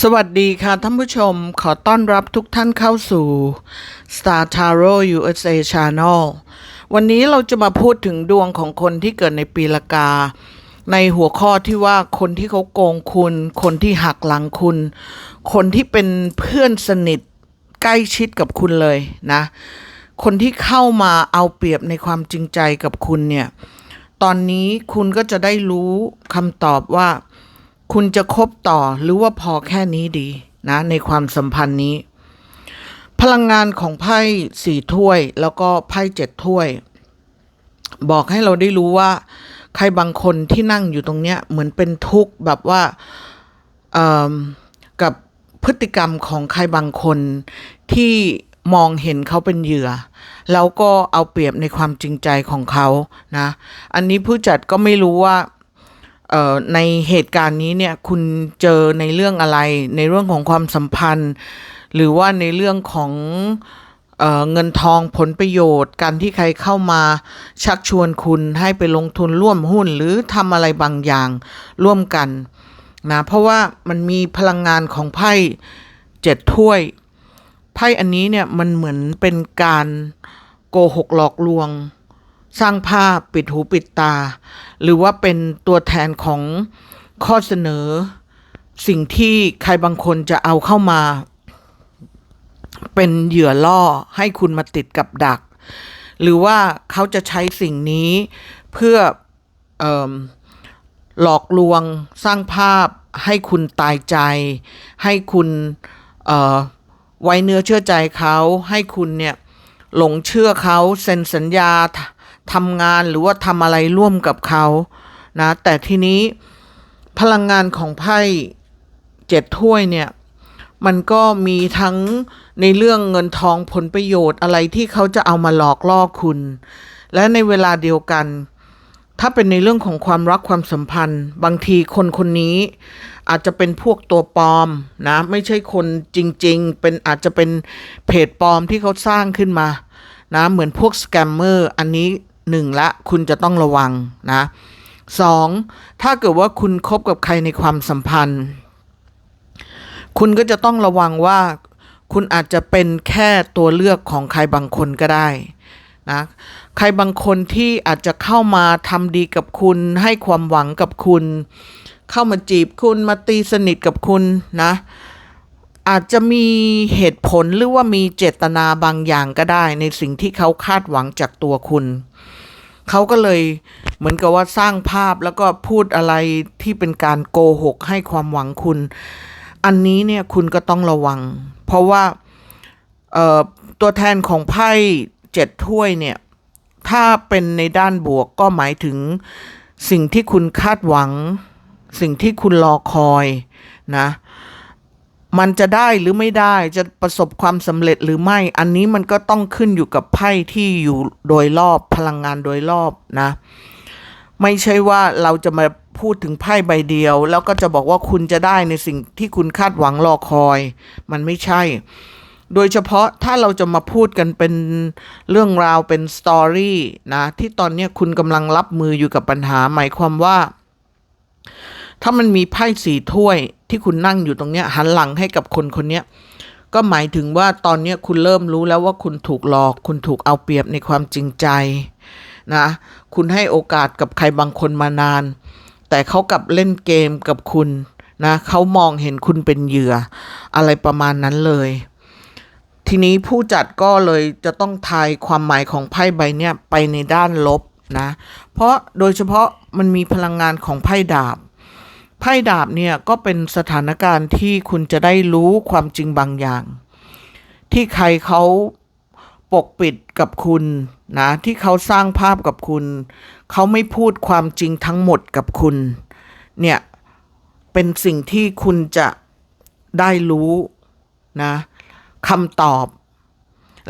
สวัสดีค่ะท่านผู้ชมขอต้อนรับทุกท่านเข้าสู่ Star Tarot USA Channel วันนี้เราจะมาพูดถึงดวงของคนที่เกิดในปีละกา ในหัวข้อที่ว่าคนที่เขาโกงคุณ คนที่หักหลังคุณ คนที่เป็นเพื่อนสนิทใกล้ชิดกับคุณเลยนะ คนที่เข้ามาเอาเปรียบในความจริงใจกับคุณเนี่ย ตอนนี้คุณก็จะได้รู้คำตอบว่า คุณจะคบต่อหรือว่าพอแค่นี้ดีนะในความสัมพันธ์นี้ พลังงานของไพ่สี่ถ้วย แล้วก็ไพ่เจ็ดถ้วย บอกให้เราได้รู้ว่า ใครบางคนที่นั่งอยู่ตรงเนี้ยเหมือนเป็นทุกข์แบบว่าเออกับพฤติกรรมของใครบางคนที่มองเห็นเขาเป็นเหยื่อ แล้วก็เอาเปรียบในความจริงใจของเขานะ อันนี้ผู้จัดก็ไม่รู้ว่า ในเหตุการณ์นี้เนี่ยคุณเจอในเรื่องอะไร ในเรื่องของความสัมพันธ์ หรือว่าในเรื่องของเออเงินทองผลประโยชน์ การที่ใครเข้ามาชักชวนคุณให้ไปลงทุนร่วมหุ้นหรือทำอะไรบางอย่างร่วมกันนะเพราะว่ามันมีพลังงานของไพ่เจ็ดถ้วย ไพ่อันนี้เนี่ยมันเหมือนเป็นการโกหกหลอกลวง สร้างภาพปิดหูปิดตา หรือว่าเป็นตัวแทนของข้อเสนอ สิ่งที่ใครบางคนจะเอาเข้ามา เป็นเหยื่อล่อให้คุณมาติดกับดัก หรือว่าเขาจะใช้สิ่งนี้เพื่ออหลอกลวงสร้างภาพให้คุณตายใจ ให้คุณไว้เนื้อเชื่อใจเขา ให้คุณเนี่ยหลงเชื่อเขาเซ็นสัญญา ทำงานหรือว่าทำอะไรร่วมกับเขานะแต่ทีนี้พลังงานของไพ่เจ็ดถ้วยเนี่ย มันก็มีทั้งในเรื่องเงินทองผลประโยชน์อะไรที่เขาจะเอามาหลอกล่อคุณ และในเวลาเดียวกัน ถ้าเป็นในเรื่องของความรักความสัมพันธ์ บางทีคนคนนี้ อาจจะเป็นพวกตัวปลอมนะไม่ใช่คนจริง ๆ เป็นอาจจะเป็นเพจปลอมที่เขาสร้างขึ้นมานะเหมือนพวกสแกมเมอร์อันนี้ หนึ่งละคุณจะต้องระวังนะสองถ้าเกิดว่าคุณคบกับใครในความสัมพันธ์ คุณก็จะต้องระวังว่าคุณอาจจะเป็นแค่ตัวเลือกของใครบางคนก็ได้นะใครบางคนที่อาจจะเข้ามาทำดีกับคุณ ให้ความหวังกับคุณ เข้ามาจีบคุณมาตีสนิทกับคุณนะอาจจะมีเหตุผลหรือว่ามีเจตนาบางอย่างก็ได้ ในสิ่งที่เขาคาดหวังจากตัวคุณ เขาก็เลยเหมือนกับว่าสร้างภาพแล้วก็พูดอะไรที่เป็นการโกหกให้ความหวังคุณ อันนี้เนี่ยคุณก็ต้องระวัง เพราะว่าตัวแทนของไพ่เจ็ดถ้วยเนี่ย ถ้าเป็นในด้านบวกก็หมายถึงสิ่งที่คุณคาดหวัง สิ่งที่คุณรอคอยนะ มันจะได้หรือไม่ได้จะประสบความสำเร็จหรือไม่ อันนี้มันก็ต้องขึ้นอยู่กับไพ่ที่อยู่โดยรอบพลังงานโดยรอบนะ ไม่ใช่ว่าเราจะมาพูดถึงไพ่ใบเดียว แล้วก็จะบอกว่าคุณจะได้ในสิ่งที่คุณคาดหวังรอคอย มันไม่ใช่ โดยเฉพาะถ้าเราจะมาพูดกันเป็นเรื่องราวเป็นสตอรี่นะที่ตอนนี้คุณกำลังรับมืออยู่กับปัญหาหมายความว่า ถ้ามันมีไพ่สีถ้วย ที่คุณนั่งอยู่ตรงเนี้ยหันหลังให้กับคนคนเนี้ยก็หมายถึงว่าตอนเนี้ยคุณเริ่มรู้แล้วว่าคุณถูกหลอก คุณถูกเอาเปรียบในความจริงใจนะคุณให้โอกาสกับใครบางคนมานาน แต่เขากลับเล่นเกมกับคุณนะเขามองเห็นคุณเป็นเหยื่อ อะไรประมาณนั้นเลย ทีนี้ผู้จัดก็เลยจะต้องทายความหมายของไพ่ใบเนี้ยไปในด้านลบนะ เพราะโดยเฉพาะมันมีพลังงานของไพ่ดาบ ไพ่ดาบเนี่ยก็เป็นสถานการณ์ที่คุณจะได้รู้ความจริงบางอย่าง ที่ใครเขาปกปิดกับคุณนะที่เขาสร้างภาพกับคุณ เขาไม่พูดความจริงทั้งหมดกับคุณ เนี่ย เป็นสิ่งที่คุณจะได้รู้นะคำตอบ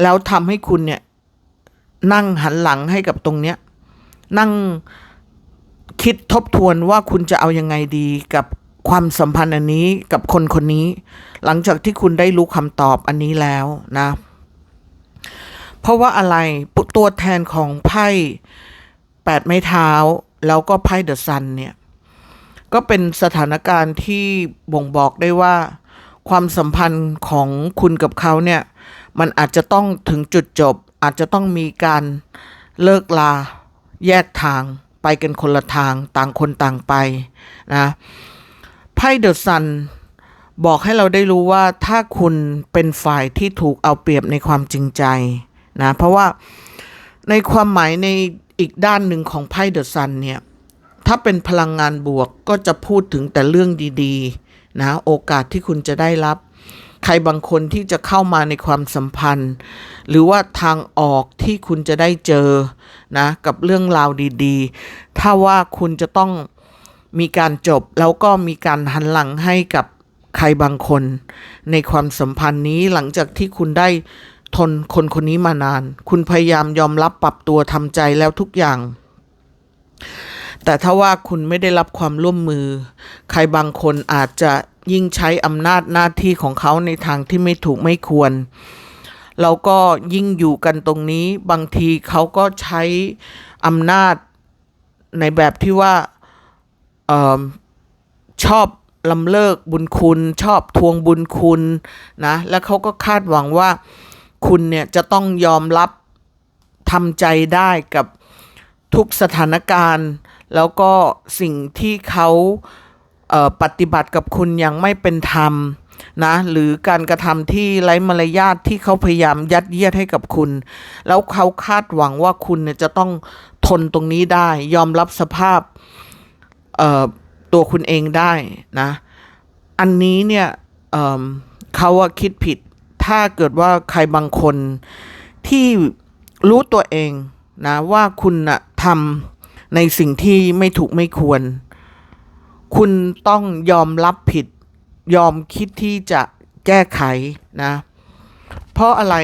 แล้วทำให้คุณเนี่ย นั่งหันหลังให้กับตรงเนี้ย นั่ง คิดทบทวนว่าคุณจะเอายังไงดีกับความสัมพันธ์อันนี้กับคนคนนี้ หลังจากที่คุณได้รู้คำตอบอันนี้แล้วนะ เพราะว่าอะไรตัวแทนของไพ่แปดไม้เท้า แล้วก็ไพ่เดอะซันเนี่ย ก็เป็นสถานการณ์ที่บ่งบอกได้ว่า ความสัมพันธ์ของคุณกับเขาเนี่ย มันอาจจะต้องถึงจุดจบ อาจจะต้องมีการเลิกลาแยกทาง ไปกันคนละทางต่างคนต่างไปนะไพ่เดอะซันบอกให้เราได้รู้ว่าถ้าคุณเป็นฝ่ายที่ถูกเอาเปรียบในความจริงใจนะเพราะว่าในความหมายในอีกด้านหนึ่งของไพ่เดอะซันเนี่ยถ้าเป็นพลังงานบวกก็จะพูดถึงแต่เรื่องดีๆนะโอกาสที่คุณจะได้รับ ใครบางคนที่จะเข้ามาในความสัมพันธ์ หรือว่าทางออกที่คุณจะได้เจอนะกับเรื่องราวดีๆ ถ้าว่าคุณจะต้องมีการจบแล้วก็มีการหันหลังให้กับใครบางคน ในความสัมพันธ์นี้หลังจากที่คุณได้ทนคนคนนี้มานาน คุณพยายามยอมรับปรับตัวทำใจแล้วทุกอย่าง แต่ถ้าว่าคุณไม่ได้รับความร่วมมือ ใครบางคนอาจจะ ยิ่งใช้อำนาจหน้าที่ของเขาในทางที่ไม่ถูกไม่ควรเราก็ยิ่งอยู่กันตรงนี้บางทีเขาก็ใช้อำนาจในแบบที่ว่าออชอบลำเลิกบุญคุณ ชอบทวงบุญคุณนะแล้วเขาก็คาดหวังว่าคุณเนี่ยจะต้องยอมรับทำใจได้กับทุกสถานการณ์ แล้วก็สิ่งที่เขา ปฏิบัติกับคุณอย่างไม่เป็นธรรมนะหรือการกระทำที่ไร้มารยาทที่เขาพยายามยัดเยียดให้กับคุณ แล้วเขาคาดหวังว่าคุณเนี่ยจะต้องทนตรงนี้ได้ ยอมรับสภาพตัวคุณเองได้นะ อันนี้เนี่ยเเขาว่าคิดผิด ถ้าเกิดว่าใครบางคนที่รู้ตัวเองนะว่าคุณนะทำในสิ่งที่ไม่ถูกไม่ควร คุณต้องยอมรับผิด ยอมคิดที่จะแก้ไขนะ เพราะอะไร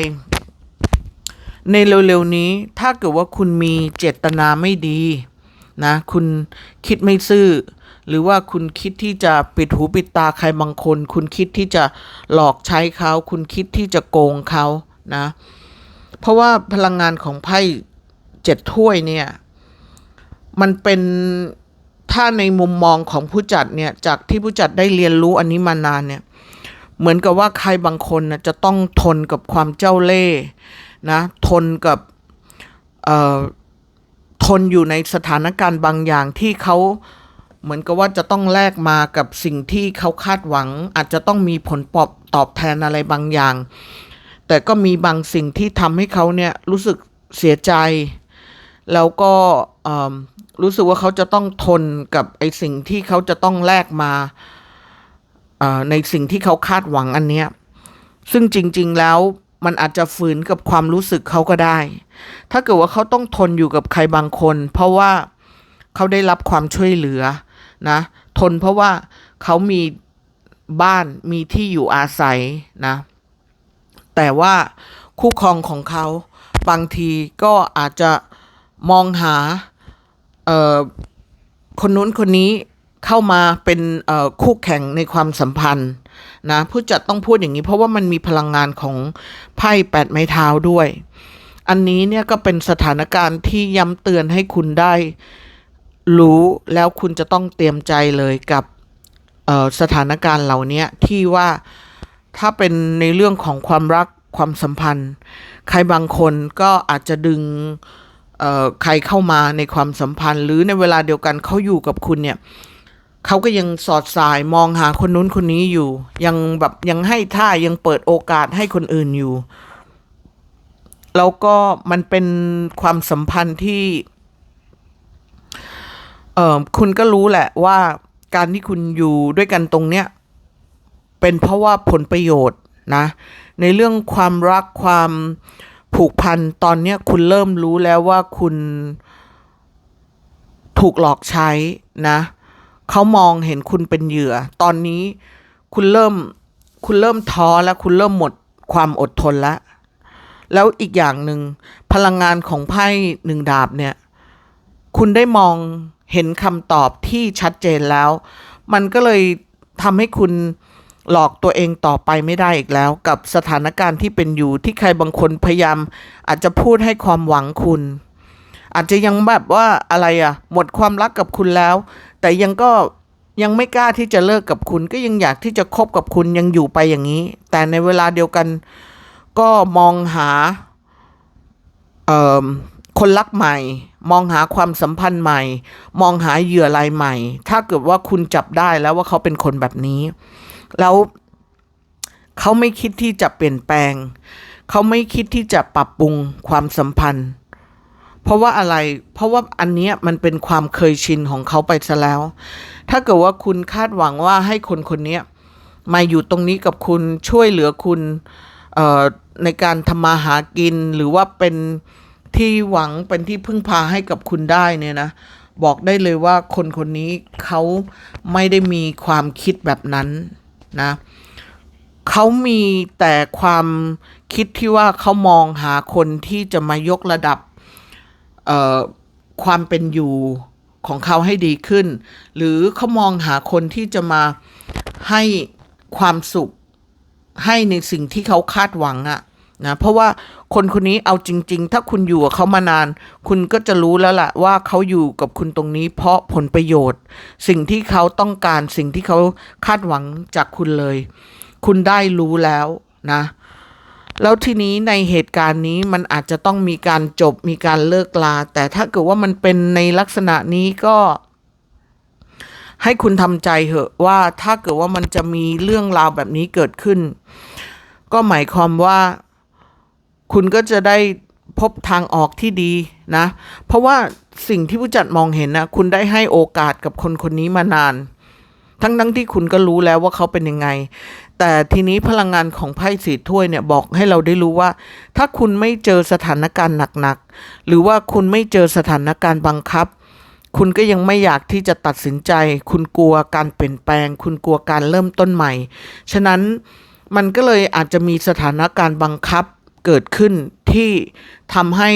ในเร็วๆนี้ถ้าเกิดว่าคุณมีเจตนาไม่ดีนะ คุณคิดไม่ซื่อ หรือว่าคุณคิดที่จะปิดหูปิดตาใครบางคน คุณคิดที่จะหลอกใช้เขา คุณคิดที่จะโกงเขานะ เพราะว่าพลังงานของไพ่เจ็ดถ้วยเนี่ย มันเป็น ถ้าในมุมมองของผู้จัดเนี่ยจากที่ผู้จัดได้เรียนรู้อันนี้มานานเนี่ยเหมือนกับว่าใครบางคนนะจะต้องทนกับความเจ้าเล่ห์นะทนกับทนอยู่ในสถานการณ์บางอย่างที่เขาเหมือนกับว่าจะต้องแลกมากับสิ่งที่เขาคาดหวัง อาจจะต้องมีผลปอบตอบแทนอะไรบางอย่าง แต่ก็มีบางสิ่งที่ทำให้เขาเนี่ยรู้สึกเสียใจ แล้วก็รู้สึกว่าเขาจะต้องทนกับไอสิ่งที่เขาจะต้องแลกมาในสิ่งที่เขาคาดหวังอันเนี้ยซึ่งจริง ๆแล้วมันอาจจะฝืนกับความรู้สึกเขาก็ได้ ถ้าเกิดว่าเขาต้องทนอยู่กับใครบางคน เพราะว่าเขาได้รับความช่วยเหลือนะ ทนเพราะว่าเขามีบ้านมีที่อยู่อาศัยนะ แต่ว่าคู่ครองของเขาบางทีก็อาจจะ มองหาเอ่อคนนู้นคนนี้เข้ามาเป็นเอ่อคู่แข่งในความสัมพันธ์นะผู้จัดต้องพูดอย่างนี้ เพราะว่ามันมีพลังงานของไพ่แปดไม้เท้าด้วย อันนี้เนี่ยก็เป็นสถานการณ์ที่ย้ำเตือนให้คุณได้รู้แล้วคุณจะต้องเตรียมใจเลยกับสถานการณ์เหล่านี้ที่ว่าถ้าเป็นในเรื่องของความรักความสัมพันธ์ ใครบางคนก็อาจจะดึง ใครเข้ามาในความสัมพันธ์ หรือในเวลาเดียวกันเขาอยู่กับคุณเนี่ยเขาก็ยังสอดสายมองหาคนนู้นคนนี้อยู่ ยังแบบยังให้ท่ายังเปิดโอกาสให้คนอื่นอยู่ แล้วก็มันเป็นความสัมพันธ์ที่เออคุณก็รู้แหละว่าการที่คุณอยู่ด้วยกันตรงเนี้ยเป็นเพราะว่าผลประโยชน์นะ ในเรื่องความรักความ ผูกพันตอนเนี้ยคุณเริ่มรู้แล้วว่าคุณถูกหลอกใช้นะเขามองเห็นคุณเป็นเหยื่อ ตอนนี้คุณเริ่มคุณเริ่มท้อแล้วคุณเริ่มหมดความอดทนแล้วแล้วอีกอย่างหนึ่งพลังงานของไพ่หนึ่งดาบเนี่ย คุณได้มองเห็นคำตอบที่ชัดเจนแล้ว มันก็เลยทำให้คุณ หลอกตัวเองต่อไปไม่ได้อีกแล้ว กับสถานการณ์ที่เป็นอยู่ที่ใครบางคนพยายาม อาจจะพูดให้ความหวังคุณ อาจจะยังแบบว่าอะไรอะหมดความรักกับคุณแล้ว แต่ยังก็ยังไม่กล้าที่จะเลิกกับคุณก็ยังอยากที่จะคบกับคุณยังอยู่ไปอย่างนี้ แต่ในเวลาเดียวกันก็มองหาคนรักใหม่ มองหาความสัมพันธ์ใหม่ มองหาเหยื่อรายใหม่ ถ้าเกิดว่าคุณจับได้แล้วว่าเขาเป็นคนแบบนี้ แล้วเขาไม่คิดที่จะเปลี่ยนแปลง เขาไม่คิดที่จะปรับปรุงความสัมพันธ์ เพราะว่าอะไร เพราะว่าอันเนี้ยมันเป็นความเคยชินของเขาไปซะแล้ว ถ้าเกิดว่าคุณคาดหวังว่าให้คนคนนี้มาอยู่ตรงนี้กับคุณช่วยเหลือคุณในการทำมาหากินหรือว่าเป็นที่หวังเป็นที่พึ่งพาให้กับคุณได้เนี่ยนะ บอกได้เลยว่าคนคนนี้เขาไม่ได้มีความคิดแบบนั้น นะเขามีแต่ความคิดที่ว่าเขามองหาคนที่จะมายกระดับความเป็นอยู่ของเขาให้ดีขึ้น หรือเขามองหาคนที่จะมาให้ความสุขให้ในสิ่งที่เขาคาดหวังอะ นะเพราะว่าคนคนนี้เอาจริง ๆ ถ้าคุณอยู่กับเขามานาน คุณก็จะรู้แล้วล่ะว่าเขาอยู่กับคุณตรงนี้ เพราะผลประโยชน์ สิ่งที่เขาต้องการสิ่งที่เขาคาดหวังจากคุณเลย คุณได้รู้แล้วนะแล้วทีนี้ในเหตุการณ์นี้มันอาจจะต้องมีการจบมีการเลิกลา แต่ถ้าเกิดว่ามันเป็นในลักษณะนี้ก็ ให้คุณทำใจเหอะว่าถ้าเกิดว่ามันจะมีเรื่องราวแบบนี้เกิดขึ้น ก็หมายความว่า คุณก็จะได้พบทางออกที่ดีนะ เพราะว่าสิ่งที่ผู้จัดมองเห็นนะคุณได้ให้โอกาสกับคนคนนี้มานาน ทั้งทั้งที่คุณก็รู้แล้วว่าเขาเป็นยังไง แต่ทีนี้พลังงานของไพ่สีถ้วยเนี่ยบอกให้เราได้รู้ว่า ถ้าคุณไม่เจอสถานการณ์หนักๆ หรือว่าคุณไม่เจอสถานการณ์บังคับ คุณก็ยังไม่อยากที่จะตัดสินใจ คุณกลัวการเปลี่ยนแปลง คุณกลัวการเริ่มต้นใหม่ ฉะนั้นมันก็เลยอาจจะมีสถานการณ์บังคับ เกิดขึ้นที่ทำให้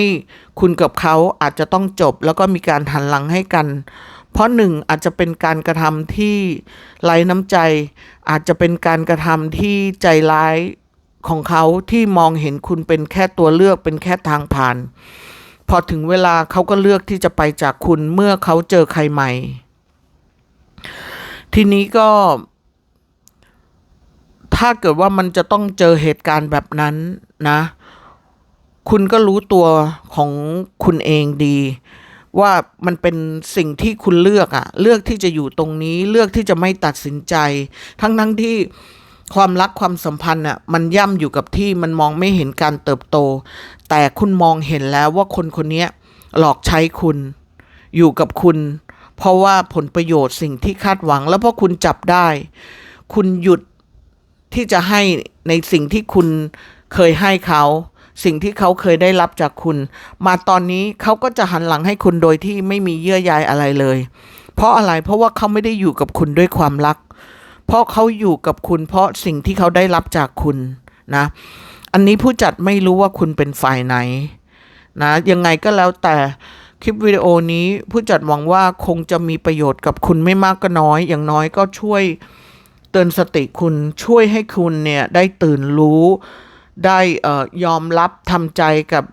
คุณกับเขาอาจจะต้องจบ แล้วก็มีการหันหลังให้กัน เพราะหนึ่งอาจจะเป็นการกระทำที่ไร้น้ำใจ อาจจะเป็นการกระทำที่ใจร้ายของเขาที่มองเห็นคุณเป็นแค่ตัวเลือกเป็นแค่ทางผ่าน พอถึงเวลาเขาก็เลือกที่จะไปจากคุณเมื่อเขาเจอใครใหม่ ทีนี้ก็ ถ้าเกิดว่ามันจะต้องเจอเหตุการณ์แบบนั้นนะ คุณก็รู้ตัวของคุณเองดี ว่ามันเป็นสิ่งที่คุณเลือกอะเลือกที่จะอยู่ตรงนี้เลือกที่จะไม่ตัดสินใจ ทั้งทั้งที่ความรักความสัมพันธ์อะมันย่ำอยู่กับที่มันมองไม่เห็นการเติบโต แต่คุณมองเห็นแล้วว่าคนคนนี้หลอกใช้คุณ อยู่กับคุณ เพราะว่าผลประโยชน์สิ่งที่คาดหวัง แล้วพราะคุณจับได้ คุณหยุด ที่จะให้ในสิ่งที่คุณเคยให้เขา สิ่งที่เขาเคยได้รับจากคุณ มาตอนนี้เขาก็จะหันหลังให้คุณโดยที่ไม่มีเยื่อใยอะไรเลย เพราะอะไรเพราะว่าเขาไม่ได้อยู่กับคุณด้วยความรัก เพราะเขาอยู่กับคุณ เพราะสิ่งที่เขาได้รับจากคุณนะ อันนี้ผู้จัดไม่รู้ว่าคุณเป็นฝ่ายไหนนะยังไงก็แล้วแต่คลิปวิดีโอนี้ผู้จัดหวังว่าคงจะมีประโยชน์กับคุณไม่มากก็น้อย อย่างน้อยก็ช่วย เตือนสติคุณช่วยให้คุณเนี่ยได้ตื่นรู้ได้ยอมรับทำใจกับ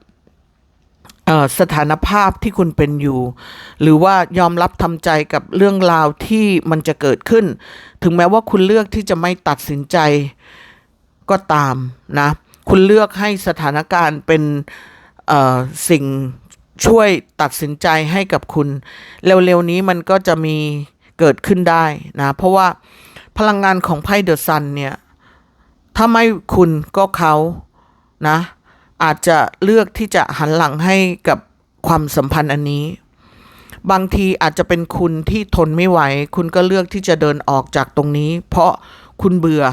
สถานภาพที่คุณเป็นอยู่ หรือว่ายอมรับทำใจกับเรื่องราวที่มันจะเกิดขึ้น ถึงแม้ว่าคุณเลือกที่จะไม่ตัดสินใจก็ตามนะ คุณเลือกให้สถานการณ์เป็นสิ่งช่วยตัดสินใจให้กับคุณ เร็วๆนี้มันก็จะมีเกิดขึ้นได้นะ เพราะว่า พลังงานของไพ่เดอะซันเนี่ยถ้าไม่คุณก็เขานะ อาจจะเลือกที่จะหันหลังให้กับความสัมพันธ์อันนี้ บางทีอาจจะเป็นคุณที่ทนไม่ไหว คุณก็เลือกที่จะเดินออกจากตรงนี้ เพราะคุณเบื่อ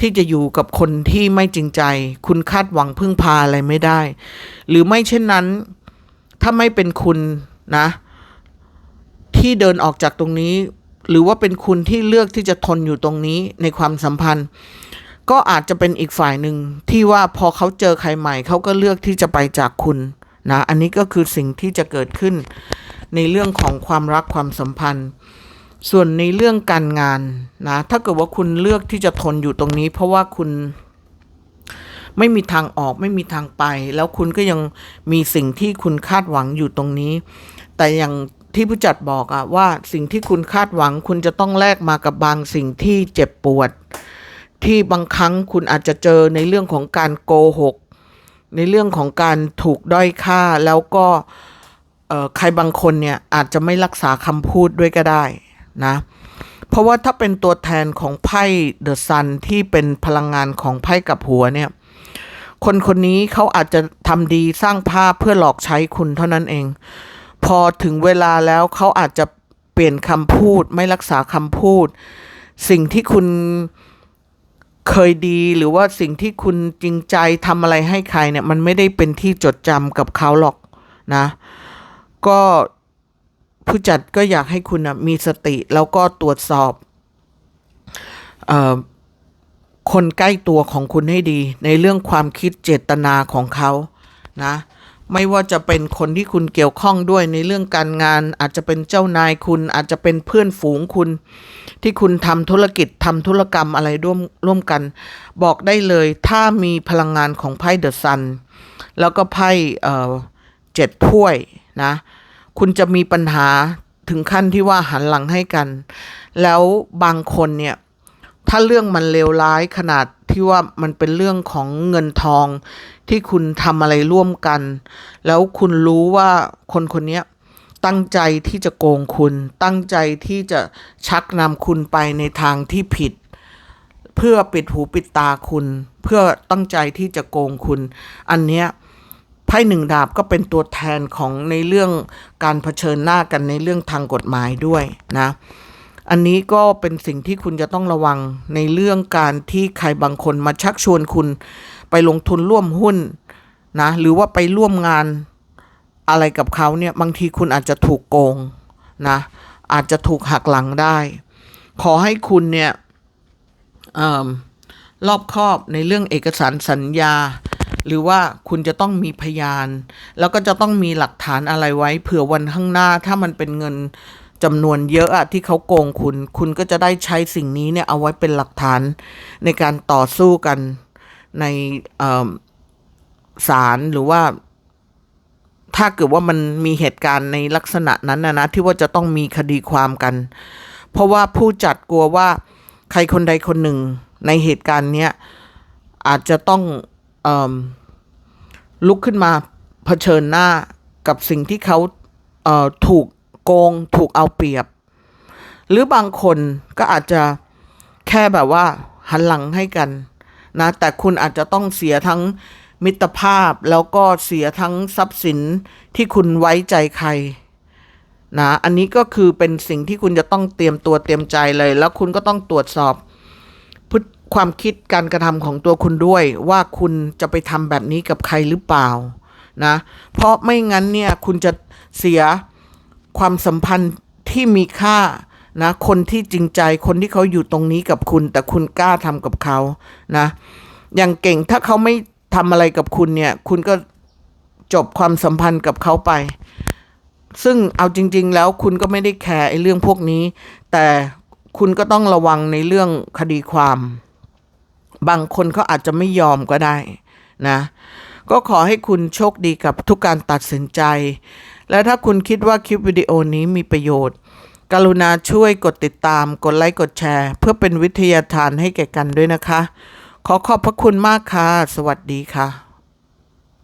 ที่จะอยู่กับคนที่ไม่จริงใจ คุณคาดหวังพึ่งพาอะไรไม่ได้ หรือไม่เช่นนั้น ถ้าไม่เป็นคุณนะ ที่เดินออกจากตรงนี้ หรือว่าเป็นคุณที่เลือกที่จะทนอยู่ตรงนี้ในความสัมพันธ์ ก็อาจจะเป็นอีกฝ่ายหนึ่งที่ว่าพอเขาเจอใครใหม่เขาก็เลือกที่จะไปจากคุณนะอันนี้ก็คือสิ่งที่จะเกิดขึ้นในเรื่องของความรักความสัมพันธ์ ส่วนในเรื่องการงานนะถ้าเกิดว่าคุณเลือกที่จะทนอยู่ตรงนี้ เพราะว่าคุณไม่มีทางออกไม่มีทางไป แล้วคุณก็ยังมีสิ่งที่คุณคาดหวังอยู่ตรงนี้ แต่อย่าง ที่ผู้จัดบอกอะว่าสิ่งที่คุณคาดหวัง คุณจะต้องแลกมากับบางสิ่งที่เจ็บปวด ที่บางครั้งคุณอาจจะเจอในเรื่องของการโกหก ในเรื่องของการถูกด้อยค่า แล้วก็ใครบางคนเนี่ยอาจจะไม่รักษาคำพูดด้วยก็ได้นะ เพราะว่าถ้าเป็นตัวแทนของไพ่เดอะซันที่เป็นพลังงานของไพ่กับหัวเนี่ย คนคนนี้เขาอาจจะทำดีสร้างภาพเพื่อหลอกใช้คุณเท่านั้นเอง พอถึงเวลาแล้วเขาอาจจะเปลี่ยนคำพูดไม่รักษาคำพูด สิ่งที่คุณเคยดีหรือว่าสิ่งที่คุณจริงใจทำอะไรให้ใครเนี่ย มันไม่ได้เป็นที่จดจำกับเขาหรอกนะ ก็ผู้จัดก็อยากให้คุณนะมีสติแล้วก็ตรวจสอบออคนใกล้ตัวของคุณให้ดี ในเรื่องความคิดเจตนาของเขานะ ไม่ว่าจะเป็นคนที่คุณเกี่ยวข้องด้วยในเรื่องการงาน อาจจะเป็นเจ้านายคุณ อาจจะเป็นเพื่อนฝูงคุณ ที่คุณทำธุรกิจทำธุรกรรมอะไรร่วมร่วมกัน บอกได้เลยถ้ามีพลังงานของไพ่เดอะซันแล้วก็ไพ่เอ่อเจ็ดถ้วยนะ คุณจะมีปัญหาถึงขั้นที่ว่าหันหลังให้กัน แล้วบางคนเนี่ย ถ้าเรื่องมันเลวร้ายขนาดที่ว่ามันเป็นเรื่องของเงินทองที่คุณทำอะไรร่วมกัน แล้วคุณรู้ว่าคนคนนี้ตั้งใจที่จะโกงคุณ ตั้งใจที่จะชักนำคุณไปในทางที่ผิด เพื่อปิดหูปิดตาคุณ เพื่อตั้งใจที่จะโกงคุณ อันเนี้ยไพ่หนึ่งดาบก็เป็นตัวแทนของในเรื่องการเผชิญหน้ากันในเรื่องทางกฎหมายด้วยนะ อันนี้ก็เป็นสิ่งที่คุณจะต้องระวังในเรื่องการที่ใครบางคนมาชักชวนคุณ ไปลงทุนร่วมหุ้นนะหรือว่าไปร่วมงานอะไรกับเขาเนี่ยบางทีคุณอาจจะถูกโกงนะอาจจะถูกหักหลังได้ ขอให้คุณเนี่ยเอิ่มรอบคอบในเรื่องเอกสารสัญญา หรือว่าคุณจะต้องมีพยาน แล้วก็จะต้องมีหลักฐานอะไรไว้เผื่อวันข้างหน้าถ้ามันเป็นเงิน จำนวนเยอะอะที่เขาโกงคุณ คุณก็จะได้ใช้สิ่งนี้เนี่ยเอาไว้เป็นหลักฐานในการต่อสู้กันในเอิ่มศาลหรือว่า ถ้าเกิดว่ามันมีเหตุการณ์ในลักษณะนั้นนะนะที่ว่าจะต้องมีคดีความกัน เพราะว่าผู้จัดกลัวว่าใครคนใดคนหนึ่งในเหตุการณ์เนี้ยอาจจะต้องอลุกขึ้นมาเผชิญหน้ากับสิ่งที่เขาเอ่อถูก โกงถูกเอาเปรียบ หรือบางคนก็อาจจะแค่แบบว่าหันหลังให้กันนะแต่คุณอาจจะต้องเสียทั้งมิตรภาพแล้วก็เสียทั้งทรัพย์สินที่คุณไว้ใจใครนะอันนี้ก็คือเป็นสิ่งที่คุณจะต้องเตรียมตัวเตรียมใจเลย แล้วคุณก็ต้องตรวจสอบพฤติความคิดการกระทำของตัวคุณด้วย ว่าคุณจะไปทำแบบนี้กับใครหรือเปล่านะเพราะไม่งั้นเนี่ยคุณจะเสีย ความสัมพันธ์ที่มีค่านะคนที่จริงใจคนที่เขาอยู่ตรงนี้กับคุณ แต่คุณกล้าทำกับเขานะอย่างเก่งถ้าเขาไม่ทำอะไรกับคุณเนี่ย คุณก็จบความสัมพันธ์กับเขาไป ซึ่งเอาจริง ๆ แล้วคุณก็ไม่ได้แคร์ไอ้เรื่องพวกนี้ แต่คุณก็ต้องระวังในเรื่องคดีความ บางคนเขาอาจจะไม่ยอมก็ได้นะ ก็ขอให้คุณโชคดีกับทุกการตัดสินใจ และถ้าคุณคิดว่าคลิปวิดีโอนี้มีประโยชน์ กรุณาช่วยกดติดตาม กดไลค์ กดแชร์ เพื่อเป็นวิทยาทานให้แก่กันด้วยนะคะ ขอขอบพระคุณมากค่ะ สวัสดีค่ะ